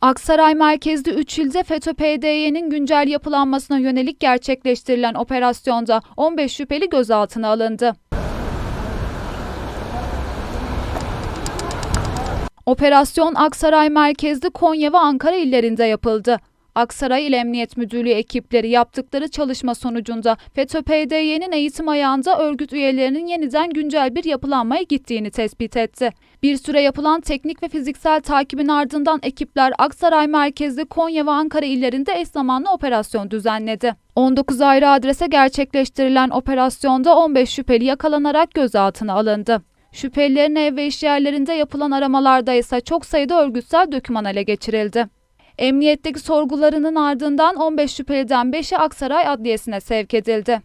Aksaray merkezli 3 ilde FETÖ-PDY'nin güncel yapılanmasına yönelik gerçekleştirilen operasyonda 15 şüpheli gözaltına alındı. Operasyon Aksaray merkezli Konya ve Ankara illerinde yapıldı. Aksaray İl Emniyet Müdürlüğü ekipleri yaptıkları çalışma sonucunda FETÖ-PDY'nin eğitim ayağında örgüt üyelerinin yeniden güncel bir yapılanmaya gittiğini tespit etti. Bir süre yapılan teknik ve fiziksel takibin ardından ekipler Aksaray merkezli Konya ve Ankara illerinde eş zamanlı operasyon düzenledi. 19 ayrı adrese gerçekleştirilen operasyonda 15 şüpheli yakalanarak gözaltına alındı. Şüphelilerin ev ve iş yerlerinde yapılan aramalarda ise çok sayıda örgütsel doküman ele geçirildi. Emniyetteki sorgularının ardından 15 şüpheliden 5'i Aksaray Adliyesi'ne sevk edildi.